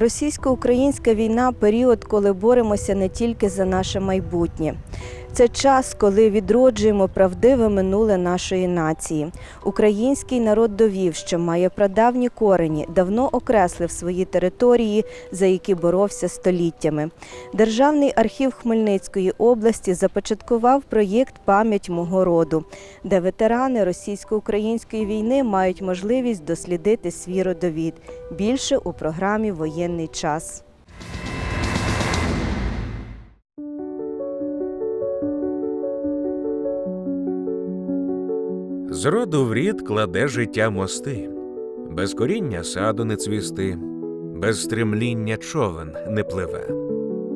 Російсько-українська війна період, коли боремося не тільки за наше майбутнє. Це час, коли відроджуємо правдиве минуле нашої нації. Український народ довів, що має прадавні корені, давно окреслив свої території, за які боровся століттями. Державний архів Хмельницької області започаткував проєкт Пам'ять мого роду, де ветерани російсько-української війни мають можливість дослідити свій родовід. Більше у програмі Воєнний час. З роду в рід кладе життя мости, без коріння саду не цвісти, без стремління човен не пливе,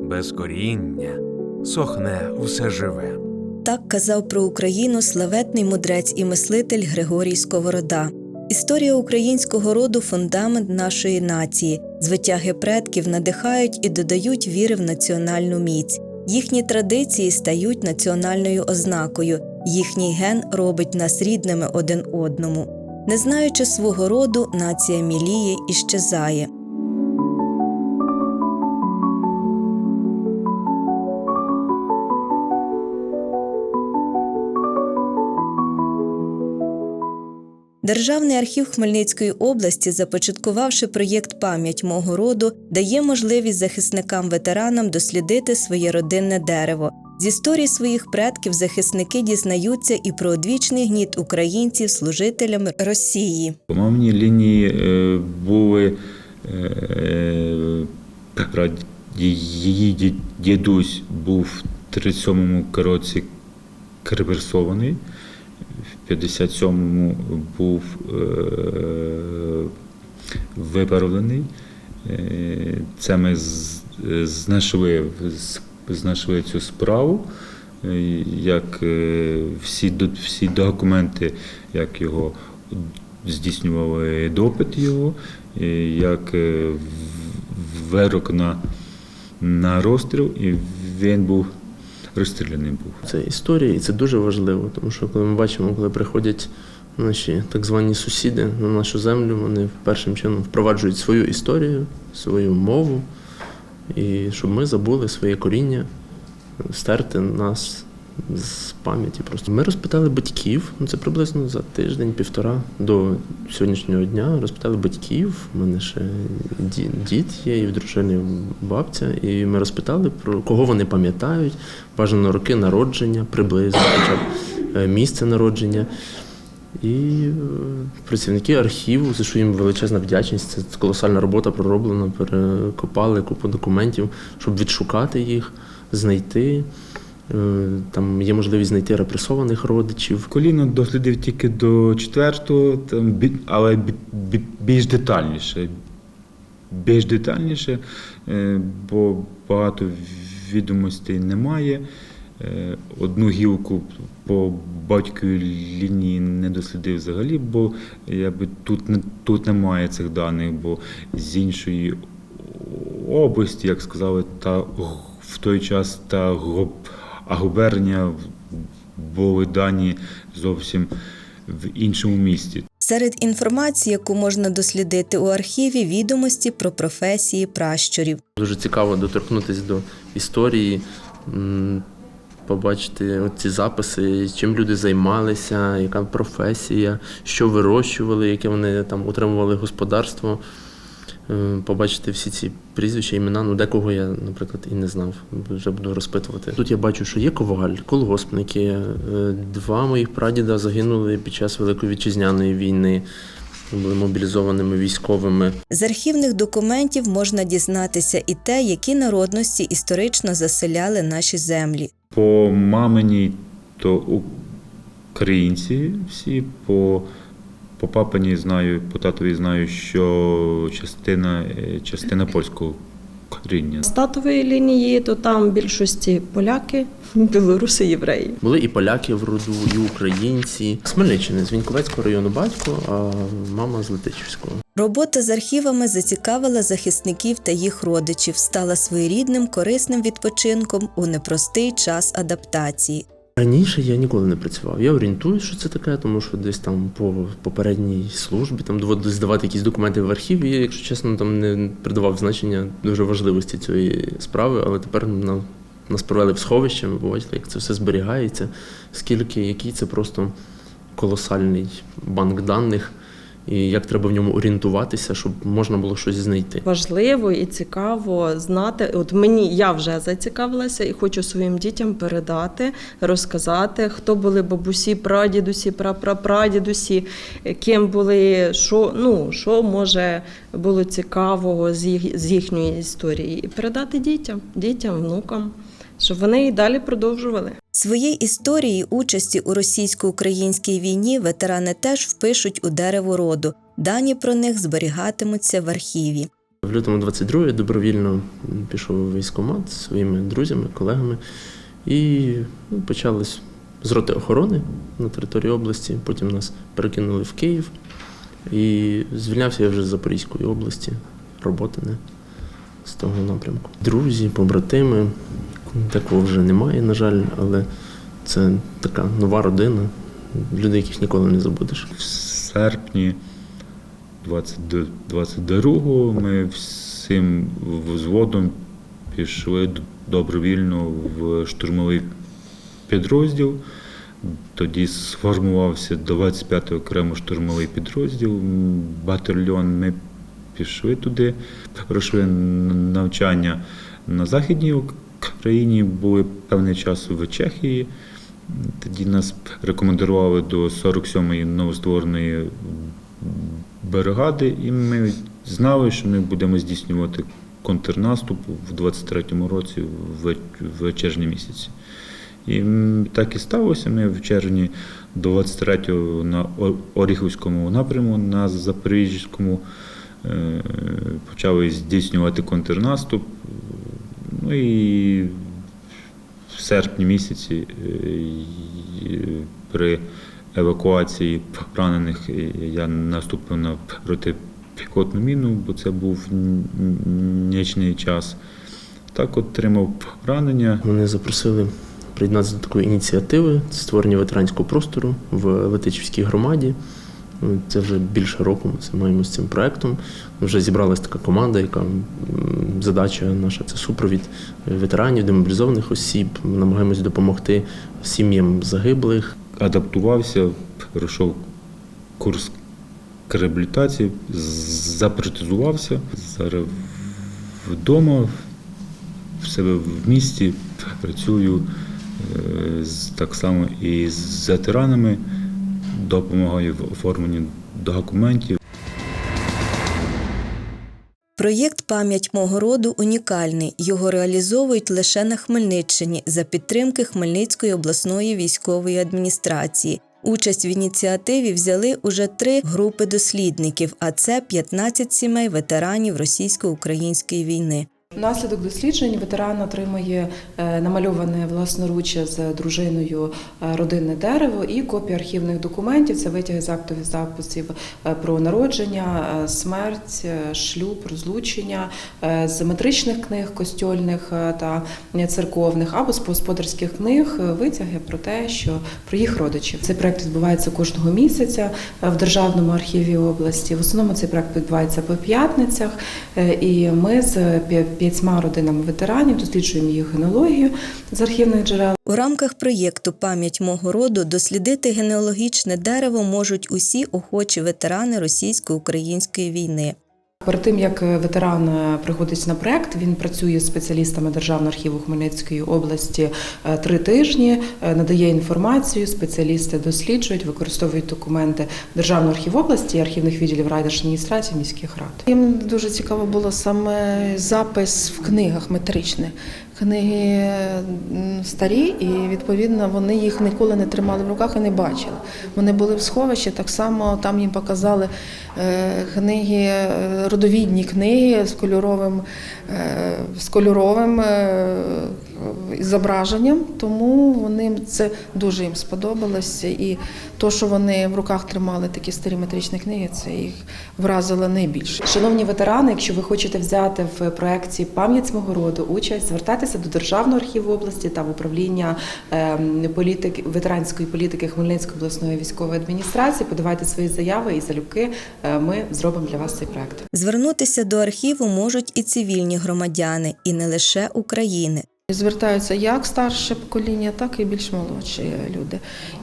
без коріння сохне все живе. Так казав про Україну славетний мудрець і мислитель Григорій Сковорода. Історія українського роду фундамент нашої нації. Звитяги предків надихають і додають віри в національну міць. Їхні традиції стають національною ознакою. Їхній ген робить нас рідними один одному. Не знаючи свого роду, нація міліє і щезає. Державний архів Хмельницької області, започаткувавши проєкт Пам'ять мого роду, дає можливість захисникам-ветеранам дослідити своє родинне дерево. З історії своїх предків захисники дізнаються і про одвічний гніт українців служителям Росії. Маминій лінії е, були е, її дідусь був в 37-му році реверсований, в 57-му був е, виправлений. Це ми знайшли, з- знайшли цю справу, е, як е, всі, всі документи, як його здійснювали допит його, як е, вирок на, на розстріл, і він був розстріляний був. Це історія, і це дуже важливо, тому що коли ми бачимо, коли приходять наші так звані сусіди на нашу землю, вони першим чином впроваджують свою історію, свою мову, і щоб ми забули своє коріння, стерти нас з пам'яті. Просто ми розпитали батьків, ну це приблизно за тиждень-півтора до сьогоднішнього дня. Розпитали батьків. У мене ще дід є, і в дружини бабця. І ми розпитали про кого вони пам'ятають, бажано роки народження, приблизно, хоча б е, місце народження. І е, працівники архіву, за що їм величезна вдячність. Це колосальна робота пророблена, перекопали купу документів, щоб відшукати їх, знайти. Е, Там є можливість знайти репресованих родичів. Коліно дослідив тільки до четвертого, там, але бі- бі- більш детальніше. Більш детальніше, е, бо багато відомостей немає. Одну гілку по батьковій лінії не дослідив взагалі, бо якби, тут, не, тут немає цих даних, бо з іншої області, як сказали, та в той час та губ- а губернія були дані зовсім в іншому місті. Серед інформації, яку можна дослідити у архіві, відомості про професії пращурів. Дуже цікаво доторкнутися до історії, побачити ці записи, чим люди займалися, яка професія, що вирощували, яке вони там утримували господарство. Е, Побачити всі ці прізвища, імена, ну декого я, наприклад, і не знав. Вже буду розпитувати. Тут я бачу, що є коваль, колгоспники. е, Два моїх прадіда загинули під час Великої вітчизняної війни, були мобілізованими військовими. З архівних документів можна дізнатися і те, які народності історично заселяли наші землі. По мамині то українці всі, по, по папині знаю, по татові знаю, що частина, е, частина польського коріння. Статової лінії, то там в більшості поляки, білоруси, євреї. Були і поляки в роду, і українці. З Хмельниччини, з Віньковецького району батько, а мама з Летичівського. Робота з архівами зацікавила захисників та їх родичів, стала своєрідним корисним відпочинком у непростий час адаптації. Раніше я ніколи не працював. Я орієнтуюсь, що це таке, тому що десь там по попередній службі там доводилось здавати якісь документи в архів. І, якщо чесно, там не придавав значення дуже важливості цієї справи, але тепер на, нас провели в сховище, ми побачили, як це все зберігається, скільки, який це просто колосальний банк даних, і як треба в ньому орієнтуватися, щоб можна було щось знайти. Важливо і цікаво знати. От мені я вже зацікавилася і хочу своїм дітям передати, розказати, хто були бабусі, прадідусі, прапрапрадідусі, ким були, що ну що може було цікавого з їх з їхньої історії, і передати дітям, дітям, внукам, щоб вони і далі продовжували. Свої історії участі у російсько-українській війні ветерани теж впишуть у дерево роду. Дані про них зберігатимуться в архіві. В лютому 22 я добровільно пішов у військкомат зі своїми друзями, колегами і ну, почалось з роти охорони на території області. Потім нас перекинули в Київ. І звільнявся я вже з Запорізької області, роботи не з того напрямку. Друзі, побратими, такого вже немає, на жаль, але це така нова родина, люди, яких ніколи не забудеш. В серпні 22-го ми всім взводом пішли добровільно в штурмовий підрозділ. Тоді сформувався 25-й окремо штурмовий підрозділ, батальйон. Ми пішли туди, пройшли навчання на Західній Україні, були певний час в Чехії. Тоді нас рекомендували до 47-ї новоствореної бригади, і ми знали, що ми будемо здійснювати контрнаступ в 23-му році в, в червні місяці. І так і сталося. Ми в червні до 23-го на О- Оріхівському напряму, на Запорізькому е, почали здійснювати контрнаступ. Ну і в серпні місяці е, при евакуації поранених е, я наступив на протипіхотну міну, бо це був нічний час. Так отримав поранення. Мене запросили приєднатися до такої ініціативи створення ветеранського простору в Летичівській громаді. Це вже більше року ми займаємося цим проектом. Вже зібралась така команда, яка задача наша це супровід ветеранів, демобілізованих осіб. Ми намагаємось допомогти сім'ям загиблих. адаптувався, пройшов курс реабілітації, з- Зараз вдома, в себе в місті працюю е, так само і з ветеранами, допомагаю в оформленні документів. Проєкт Пам'ять мого роду унікальний. Його реалізовують лише на Хмельниччині за підтримки Хмельницької обласної військової адміністрації. Участь в ініціативі взяли уже три групи дослідників, а це 15 сімей ветеранів російсько-української війни. Внаслідок досліджень ветеран отримує е, намальоване власноруч з дружиною е, родинне дерево і копії архівних документів. Це витяги з актових записів е, про народження, смерть, шлюб, розлучення з метричних книг костьольних та церковних або з господарських книг витяги про те, що про їх родичів. Цей проект відбувається кожного місяця в державному архіві області. В основному цей проект відбувається по п'ятницях. І ми з п'ятьма родинами ветеранів досліджуємо їх генеалогію з архівних джерел. У рамках проєкту Пам'ять мого роду дослідити генеалогічне дерево можуть усі охочі ветерани російсько-української війни. Перед тим як ветеран е, приходить на проект, він працює з спеціалістами Державного архіву Хмельницької області е, три тижні, е, надає інформацію, спеціалісти досліджують, використовують документи Державного архіву області, архівних відділів райдержадміністрації міських рад. Їм дуже цікаво було саме запис в книгах метричних. Книги старі, і відповідно вони їх ніколи не тримали в руках і не бачили. Вони були в сховищі, так само там їм показали е, книги, е, родовідні книги з кольоровим, е, з кольоровим зображенням, тому вони це дуже їм сподобалося. І то, що вони в руках тримали такі старі метричні книги, це їх вразило найбільше. Шановні ветерани, якщо ви хочете взяти в проєкті Пам'ять свого роду участь, звертайтеся до Державного архіву області та в управління ем, політики ветеранської політики Хмельницької обласної військової адміністрації. Подавайте свої заяви і залюбки. е, Ми зробимо для вас цей проект. Звернутися до архіву можуть і цивільні громадяни, і не лише України. Звертаються як старше покоління, так і більш молодші люди.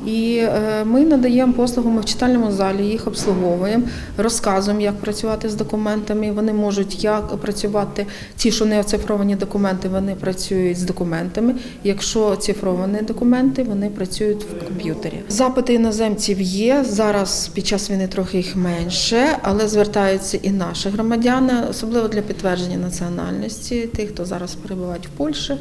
І е, ми надаємо послугу, ми в читальному залі їх обслуговуємо, розказуємо, як працювати з документами. Вони можуть як працювати. Ті, що не оцифровані документи, вони працюють з документами. Якщо оцифровані документи, вони працюють в комп'ютері. Запити іноземців є. Зараз під час війни трохи їх менше, але звертаються і наші громадяни, особливо для підтвердження національності, тих, хто зараз перебувають в Польщі.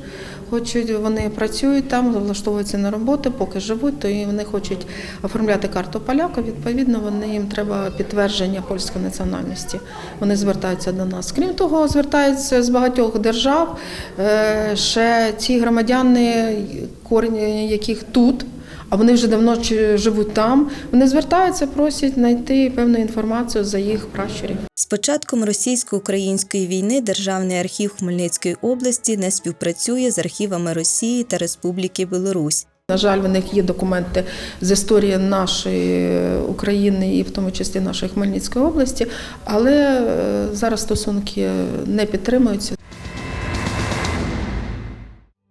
Хочуть, вони працюють там, влаштовуються на роботу, поки живуть, то і вони хочуть оформляти карту поляка. Відповідно, вони їм треба підтвердження польської національності. Вони звертаються до нас. Крім того, звертаються з багатьох держав. Е, Ще ці громадяни, корінь яких тут. А вони вже давно живуть там. Вони звертаються, просять знайти певну інформацію за їх пращурів. З початком російсько-української війни Державний архів Хмельницької області не співпрацює з архівами Росії та Республіки Білорусь. На жаль, в них є документи з історії нашої України і в тому числі нашої Хмельницької області, але е, зараз стосунки не підтримуються.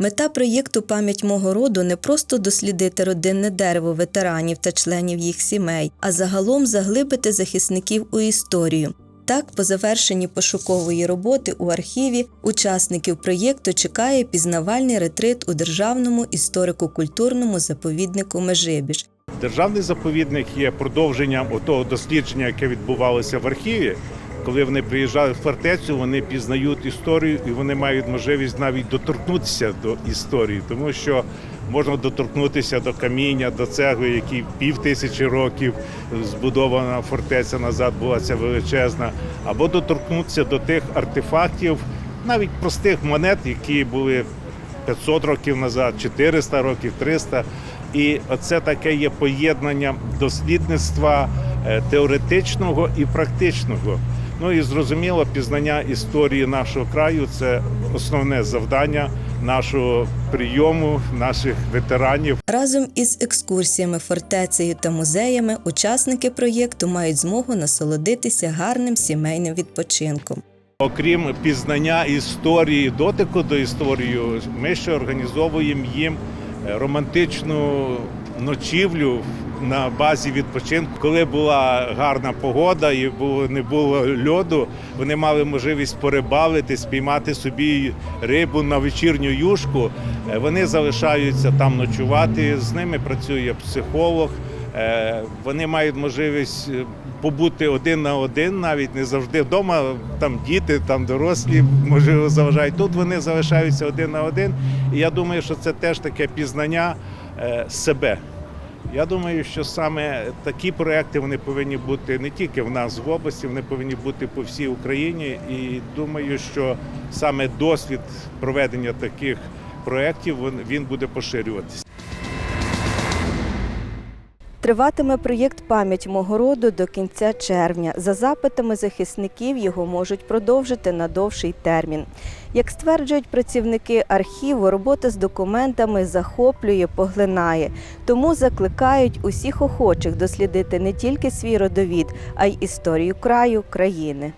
Мета проєкту Пам'ять мого роду не просто дослідити родинне дерево ветеранів та членів їх сімей, а загалом заглибити захисників у історію. Так, по завершенні пошукової роботи у архіві учасників проєкту чекає пізнавальний ретрит у державному історико-культурному заповіднику Межибіж. Державний заповідник є продовженням того дослідження, яке відбувалося в архіві. Коли вони приїжджають в фортецю, вони пізнають історію і вони мають можливість навіть доторкнутися до історії, тому що можна доторкнутися до каміння, до цегли, які пів тисячі років збудована фортеця назад була ця величезна, або доторкнутися до тих артефактів, навіть простих монет, які були 500 років назад, 400 років, 300. І оце таке є поєднання дослідництва теоретичного і практичного. Ну і зрозуміло, пізнання історії нашого краю це основне завдання нашого прийому, наших ветеранів. Разом із екскурсіями, фортецею та музеями учасники проєкту мають змогу насолодитися гарним сімейним відпочинком. Окрім пізнання історії, дотику до історії, ми ще організовуємо їм е, романтичну ночівлю на базі відпочинку. Коли була гарна погода і не було льоду, вони мали можливість порибалити, спіймати собі рибу на вечірню юшку. Е, Вони залишаються там ночувати. З ними працює психолог. Е, Вони мають можливість е, побути один на один, навіть не завжди вдома. Там діти, там дорослі можливо заважають. Тут вони залишаються один на один. І я думаю, що це теж таке пізнання себе. Я думаю, що саме такі проекти вони повинні бути не тільки в нас в області, вони повинні бути по всій Україні. І думаю, що саме досвід проведення таких проєктів він- буде поширюватися. Триватиме проєкт Пам'ять мого роду до кінця червня. За запитами захисників його можуть продовжити на довший термін. Як стверджують працівники архіву, робота з документами захоплює, поглинає. Тому закликають усіх охочих дослідити не тільки свій родовід, а й історію краю країни.